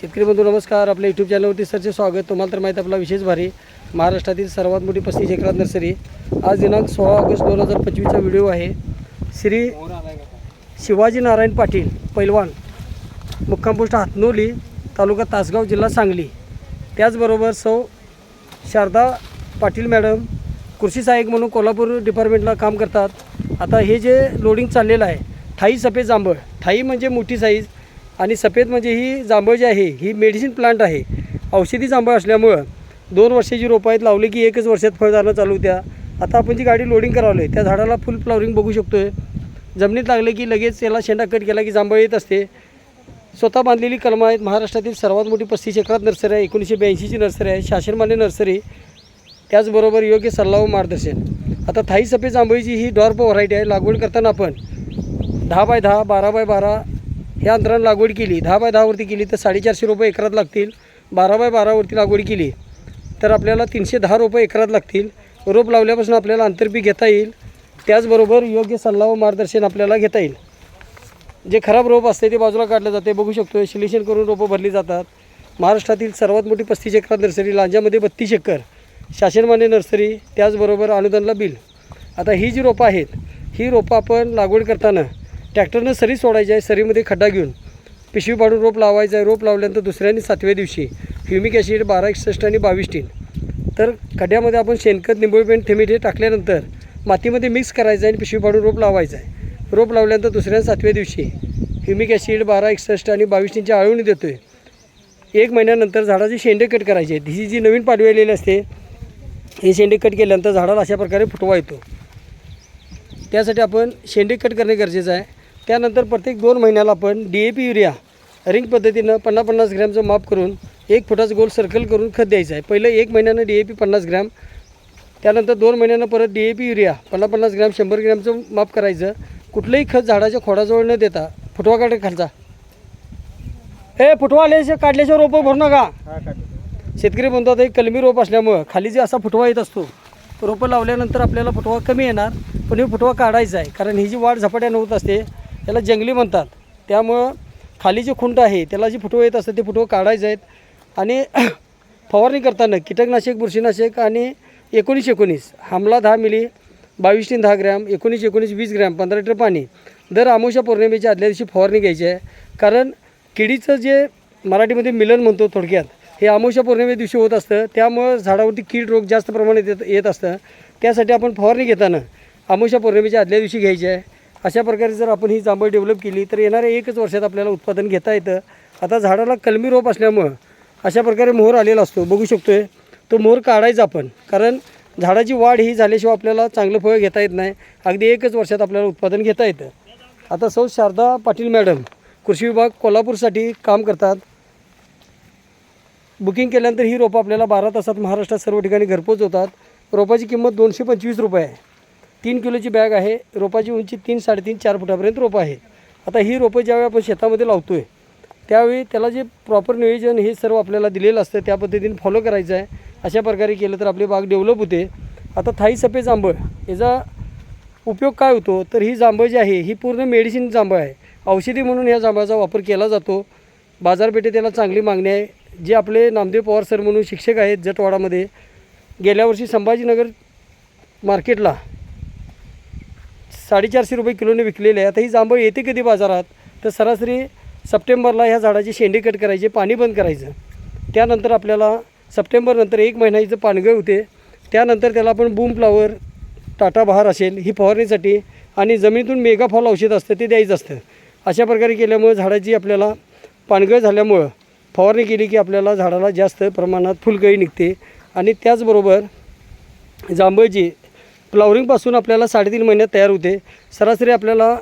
शेतकरी बंधू नमस्कार. आपल्या यूट्यूब चॅनलवरती सरचे स्वागत. तुम्हाला तर माहीत आपला विशेष भारी. महाराष्ट्रातील सर्वात मोठी पस्तीस एकरात नर्सरी. आज दिनांक सोळा ऑगस्ट दोन हजार पंचवीसचा व्हिडिओ आहे. श्री शिवाजी नारायण पाटील पैलवान मुक्काम पोस्ट हातनोली तालुका तासगाव जिल्हा सांगली. त्याचबरोबर सौ शारदा पाटील मॅडम कृषी सहाय्यक म्हणून कोल्हापूर डिपार्टमेंटला काम करतात. आता हे जे लोडिंग चाललेलं आहे ठाई सफेद जांभळ. ठाई म्हणजे मोठी साईज आणि सफेद म्हणजे ही जांभळ जी आहे ही मेडिसिन प्लांट आहे. औषधी जांभळ असल्यामुळं दोन वर्षाची रोपं आहेत लावली की एकच वर्षात फळधारणा चालू होत्या. आता आपण जी गाडी लोडिंग करावलं आहे त्या झाडाला फुल फ्लॉवरिंग बघू शकतो आहे जमिनीत लागले की लगेच याला शेंडा कट केला की जांभळ येत असते. स्वतः बांधलेली कलमं आहेत महाराष्ट्रातील सर्वात मोठी पस्तीस एकरात नर्सरी आहे एकोणीसशे ब्याऐंशीची नर्सरी आहे शासनमान्य नर्सरी. त्याचबरोबर योग्य सल्ला व मार्गदर्शन. आता थाई सफेद जांभळीची ही डॉर्प व्हरायटी आहे लागवड करताना आपण दहा बाय दहा बारा बाय बारा ह्या अंतरानं लागवड केली. दहा बाय दहावरती केली तर साडेचारशे रुपये एकरात लागतील. बारा बाय बारावरती लागवड केली तर आपल्याला तीनशे दहा रुपये एकरात लागतील. रोप लावल्यापासून आपल्याला आंतरपीक घेता येईल. त्याचबरोबर योग्य सल्ला व मार्गदर्शन आपल्याला घेता येईल. जे खराब रोप असते ते बाजूला काढलं जाते. बघू शकतो सिलेक्शन करून रोपं भरली जातात. महाराष्ट्रातील सर्वात मोठी पस्तीस एकरात नर्सरी लांजामध्ये बत्तीस एकर. शासनमान्य नर्सरी त्याचबरोबर अनुदानला बिल. आता ही जी रोपं आहेत ही रोपं आपण लागवड करताना ट्रॅक्टरनं सरी सोडायची आहे सरीमध्ये खड्डा घेऊन. पिशवी पाडून रोप लावायचं आहे रोप लावल्यानंतर दुसऱ्याने सातव्या दिवशी ह्युमिक ॲसिड बारा एकसष्ट आणि बावीस टीन. तर खड्ड्यामध्ये आपण शेणखत निंबोळपेंट थेमीट हे टाकल्यानंतर मातीमध्ये मिक्स करायचं आहे आणि पिशवी पाडून रोप लावायचं आहे. रोप लावल्यानंतर दुसऱ्या सातव्या दिवशी ह्युमिक ॲसिड बारा एकसष्ट आणि बावीस टीनची आळवणी देतो आहे एक महिन्यानंतर झाडाची शेंडे कट करायची आहेत. ही जी नवीन पाडवी आलेली असते हे शेंडे कट केल्यानंतर झाडाला अशा प्रकारे फुटवा येतो. त्यासाठी आपण शेंडे कट करणे गरजेचं आहे. त्यानंतर प्रत्येक दोन महिन्याला आपण D A P urea ring पद्धतीनं पन्नास पन्नास ग्रॅमचं माप करून एक फुटाचं गोल सर्कल करून खत द्यायचं आहे. पहिलं एक महिन्यानं डी ए पी पन्नास ग्रॅम त्यानंतर दोन महिन्यानं परत डी ए पी युरिया पन्नास पन्नास ग्रॅम शंभर ग्रॅमचं माप करायचं. कुठलंही खत झाडाच्या खोडाजवळ न देता फुटवा काढ खालचा. हे फुटवा आल्याशिवाय काढल्याशिवाय रोपं भरू नका. शेतकरी म्हणतो आता एक कलमी रोप असल्यामुळं खाली जे असा फुटवा येत असतो रोपं लावल्यानंतर आपल्याला फुटवा कमी येणार पण हे फुटवा काढायचा आहे. कारण ही जी वाढ झपाट्यानं होत असते त्याला जंगली म्हणतात. त्यामुळं खाली जे खुंट आहे त्याला जे फुटवं येत असतं ते फुटवं काढायचे आहेत. आणि फवारणी करताना कीटकनाशक बुरशीनाशक आणि एकोणीस एकोणीस हमला दहा मिली बावीस तीन दहा ग्रॅम एकोणीस एकोणीस वीस ग्रॅम पंधरा लिटर पाणी दर आमोशा पौर्णिमेच्या आदल्या दिवशी फवारणी घ्यायची आहे. कारण किडीचं जे मराठीमध्ये मिलन म्हणतो थोडक्यात हे आमोशा पौर्णिमे दिवशी होत असतं. त्यामुळं झाडावरती कीड रोग जास्त प्रमाणात येत येत असतं. त्यासाठी आपण फवारणी घेताना आमोशा पौर्णिमेच्या आदल्या दिवशी घ्यायची आहे. अशा प्रकारे जर आपण ही जांभळ डेव्हलप केली तर येणाऱ्या एकच वर्षात आपल्याला उत्पादन घेता येतं. आता झाडाला कलमी रोप असल्यामुळं अशा प्रकारे मोहर आलेला असतो. बघू शकतो आहे तो मोहर काढायचा आपण. कारण झाडाची वाढ ही झाल्याशिवाय आपल्याला चांगलं फळ घेता येत नाही. अगदी एकच वर्षात आपल्याला उत्पादन घेता येतं. आता सौ शारदा पाटील मॅडम कृषी विभाग कोल्हापूरसाठी काम करतात. बुकिंग केल्यानंतर ही रोपं आपल्याला बारा तासात महाराष्ट्रात सर्व ठिकाणी घरपोच होतात. रोपाची किंमत दोनशे पंचवीस रुपये आहे. तीन किलोची बॅग आहे रोपाची उंची तीन साडेतीन चार फुटापर्यंत रोपं आहे आता ही रोपं ज्यावेळी आपण शेतामध्ये लावतो आहे त्यावेळी त्याला जे प्रॉपर नियोजन हे सर्व आपल्याला दिलेलं असतं त्या पद्धतीने फॉलो करायचं आहे. अशा प्रकारे केलं तर आपली बाग डेव्हलप होते. आता थाई सफेद जांभळ याचा उपयोग काय होतो? तर ही जांभळ जी आहे ही पूर्ण मेडिसिन जांभळ आहे. औषधी म्हणून या जांभळाचा वापर केला जातो. बाजारपेठेत त्याला चांगली मागणी आहे. जे आपले नामदेव पवार सर म्हणून शिक्षक आहेत जटवाडामध्ये गेल्या वर्षी संभाजीनगर मार्केटला साडेचारशे रुपये किलोने विकलेले आहे. आता ही जांभळ येते कधी बाजारात? तर सरासरी सप्टेंबरला ह्या झाडाची शेंडे कट करायची पाणी बंद करायचं. त्यानंतर आपल्याला सप्टेंबरनंतर एक महिना हिचं पानगळ होते. त्यानंतर त्याला आपण बूम फ्लावर टाटा बहार असेल ही फवारणीसाठी आणि जमिनीतून मेगाफॉल औषध असतं ते द्यायचं असतं. अशा प्रकारे केल्यामुळं झाडाची आपल्याला पानगळ झाल्यामुळं फवारणी केली की आपल्याला झाडाला जास्त प्रमाणात फुलकळी निघते. आणि त्याचबरोबर जांभळची फ्लावरिंगपासून आपल्याला साडेतीन महिन्यात तयार होते. सरासरी आपल्याला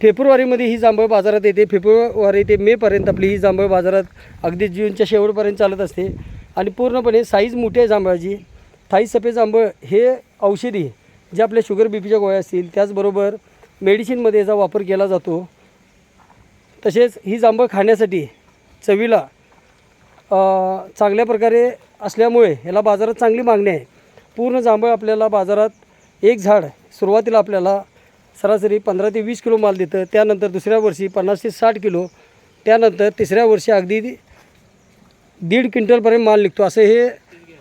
फेब्रुवारीमध्ये ही जांभळ बाजारात येते. फेब्रुवारी ते मेपर्यंत आपली ही जांभळ बाजारात अगदी जूनच्या शेवटपर्यंत चालत असते. आणि पूर्णपणे साईज मोठी आहे जांभळाची. थाई सफेद जांभळ हे औषधी जे आपल्या शुगर बी पीच्या गोळ्या असतील त्याचबरोबर मेडिसिनमध्ये याचा वापर केला जातो. तसेच ही जांभळ खाण्यासाठी चवीला चांगल्या प्रकारे असल्यामुळे ह्याला बाजारात चांगली मागणी आहे. पूर्ण जांभळ आपल्याला बाजारात एक झाड सुरुवातीला आपल्याला सरासरी पंधरा ते वीस किलो माल देतं. त्यानंतर दुसऱ्या वर्षी पन्नास ते साठ किलो. त्यानंतर तिसऱ्या वर्षी अगदी दीड क्विंटलपर्यंत माल निघतो. असं हे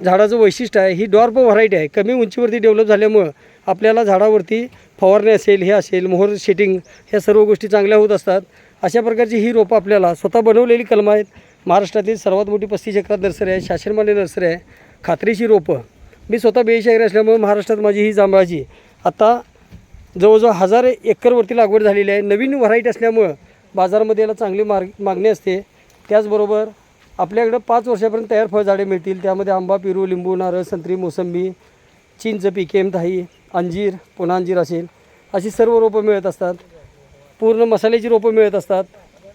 झाडाचं वैशिष्ट्य आहे. ही डॉर्प व्हरायटी आहे. कमी उंचीवरती डेव्हलप झाल्यामुळं आपल्याला झाडावरती फवारणी असेल हे असेल मोहर शेटिंग ह्या सर्व गोष्टी चांगल्या होत असतात. अशा प्रकारची ही रोपं आपल्याला स्वतः बनवलेली कलमं आहेत. महाराष्ट्रातील सर्वात मोठी पस्तीस एकरात नर्सरी आहे शासनमान्य नर्सरी आहे. खात्रीची रोपं मी स्वतः बेशागरी असल्यामुळे महाराष्ट्रात माझी ही जांभळाची आता जवळजवळ हजार एकरवरती लागवड झालेली आहे. नवीन व्हरायटी असल्यामुळं बाजारामध्ये याला चांगली मार्ग मागणी असते. त्याचबरोबर आपल्याकडं पाच वर्षापर्यंत तयार फळझाडे मिळतील. त्यामध्ये आंबा पेरू लिंबू नारळ संत्री मोसंबी चिंच पिकेम थाई अंजीर पुन्हा अंजीर असेल. अशी सर्व रोपं मिळत असतात. पूर्ण मसाल्याची रोपं मिळत असतात.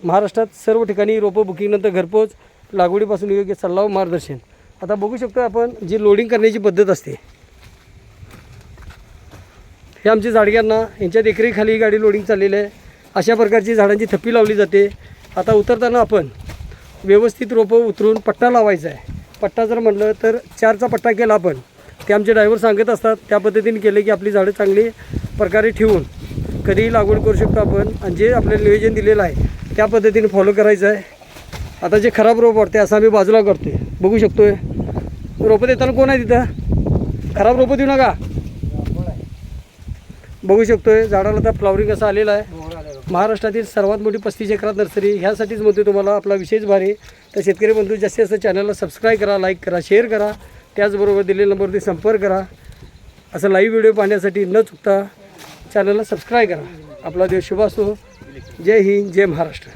महाराष्ट्रात सर्व ठिकाणी रोपं बुकिंगनंतर घरपोच लागवडीपासून योग्य सल्ला व मार्गदर्शन. आता बघू शकतो आपण जी लोडिंग करण्याची पद्धत असते. हे आमची झाडग्यांना यांच्या देखरेखीखाली ही गाडी लोडिंग चाललेली आहे. अशा प्रकारची झाडांची थप्पी लावली जाते. आता उतरताना आपण व्यवस्थित रोपं उतरून पट्टा लावायचा आहे. पट्टा जर म्हटलं तर चारचा पट्टा केला आपण ते आमचे ड्रायव्हर सांगत असतात त्या पद्धतीने केले की आपली झाडं चांगली प्रकारे ठेवून कधीही लागवड करू शकतो आपण. आणि जे आपल्याला नियोजन दिलेलं आहे त्या पद्धतीने फॉलो करायचं आहे. आता जे खराब रोप वाटते असं आम्ही बाजूला करतो आहे बघू शकतो आहे रोपं देताना कोण आहे तिथं? खराब रोपं देऊ नका. बघू शकतोय झाडाला तर फ्लॉवरिंग असं आलेलं आहे. महाराष्ट्रातील सर्वात मोठी पस्तीस एकरात नर्सरी ह्यासाठीच म्हणतो तुम्हाला आपला विशेष भारी. तर शेतकरी बंधू जास्तीत जास्त चॅनलला सबस्क्राईब करा लाईक करा शेअर करा. त्याचबरोबर दिलेल्या नंबरवरती संपर्क करा. असं लाईव्ह व्हिडिओ पाहण्यासाठी न चुकता चॅनलला सबस्क्राईब करा. आपला देव शुभ असो जय हिंद जय महाराष्ट्र.